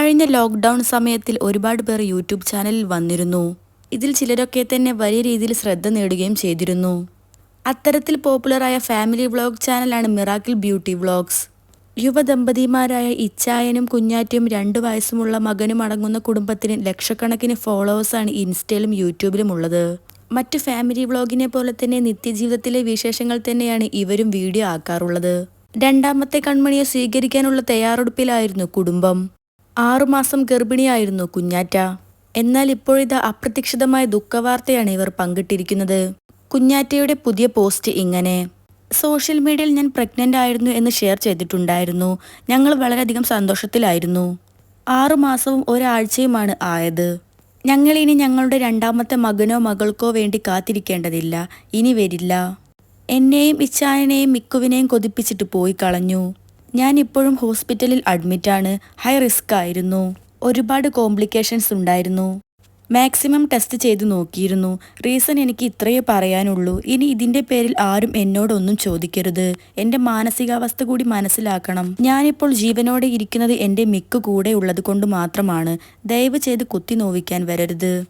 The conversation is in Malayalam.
കഴിഞ്ഞ ലോക്ക്ഡൗൺ സമയത്തിൽ ഒരുപാട് പേർ യൂട്യൂബ് ചാനലിൽ വന്നിരുന്നു. ഇതിൽ ചിലരൊക്കെ തന്നെ വലിയ രീതിയിൽ ശ്രദ്ധ നേടുകയും ചെയ്തിരുന്നു. അത്തരത്തിൽ പോപ്പുലറായ ഫാമിലി വ്ളോഗ് ചാനലാണ് മിറാക്കിൾ ബ്യൂട്ടി വ്ളോഗ്സ്. യുവദമ്പതിമാരായ ഇച്ചായനും കുഞ്ഞാറ്റയും രണ്ട് വയസ്സുമുള്ള മകനും അടങ്ങുന്ന കുടുംബത്തിന് ലക്ഷക്കണക്കിന് ഫോളോവേഴ്സാണ് ഇൻസ്റ്റയിലും യൂട്യൂബിലും ഉള്ളത്. മറ്റ് ഫാമിലി വ്ളോഗിനെ പോലെ തന്നെ നിത്യജീവിതത്തിലെ വിശേഷങ്ങൾ തന്നെയാണ് ഇവരും വീഡിയോ ആക്കാറുള്ളത്. രണ്ടാമത്തെ കൺമണിയെ സ്വീകരിക്കാനുള്ള തയ്യാറെടുപ്പിലായിരുന്നു കുടുംബം. ആറുമാസം ഗർഭിണിയായിരുന്നു കുഞ്ഞാറ്റ. എന്നാൽ ഇപ്പോഴിതാ അപ്രതീക്ഷിതമായ ദുഃഖവാർത്തയാണ് ഇവർ പങ്കിട്ടിരിക്കുന്നത്. കുഞ്ഞാറ്റയുടെ പുതിയ പോസ്റ്റ് ഇങ്ങനെ. സോഷ്യൽ മീഡിയയിൽ ഞാൻ പ്രഗ്നന്റ് ആയിരുന്നു എന്ന് ഷെയർ ചെയ്തിട്ടുണ്ടായിരുന്നു. ഞങ്ങൾ വളരെയധികം സന്തോഷത്തിലായിരുന്നു. ആറുമാസവും ഒരാഴ്ചയുമാണ് ആയത്. ഞങ്ങൾ ഇനി ഞങ്ങളുടെ രണ്ടാമത്തെ മകനോ മകൾക്കോ വേണ്ടി കാത്തിരിക്കേണ്ടതില്ല. ഇനി വരില്ല. എന്നെയും ഇച്ചായനെയും മിക്കുവിനെയും കൊതിപ്പിച്ചിട്ട് പോയി കളഞ്ഞു. ഞാൻ ഇപ്പോഴും ഹോസ്പിറ്റലിൽ അഡ്മിറ്റാണ്. ഹൈ റിസ്ക് ആയിരുന്നു. ഒരുപാട് കോംപ്ലിക്കേഷൻസ് ഉണ്ടായിരുന്നു. മാക്സിമം ടെസ്റ്റ് ചെയ്ത് നോക്കിയിരുന്നു. റീസൺ എനിക്ക് ഇത്രയേ പറയാനുള്ളൂ. ഇനി ഇതിന്റെ പേരിൽ ആരും എന്നോടൊന്നും ചോദിക്കരുത്. എന്റെ മാനസികാവസ്ഥ കൂടി മനസ്സിലാക്കണം. ഞാനിപ്പോൾ ജീവനോടെ ഇരിക്കുന്നത് എന്റെ മിക്ക് കൂടെ ഉള്ളത് കൊണ്ട് മാത്രമാണ്. ദയവ് ചെയ്ത് കുത്തി നോവിക്കാൻ വരരുത്.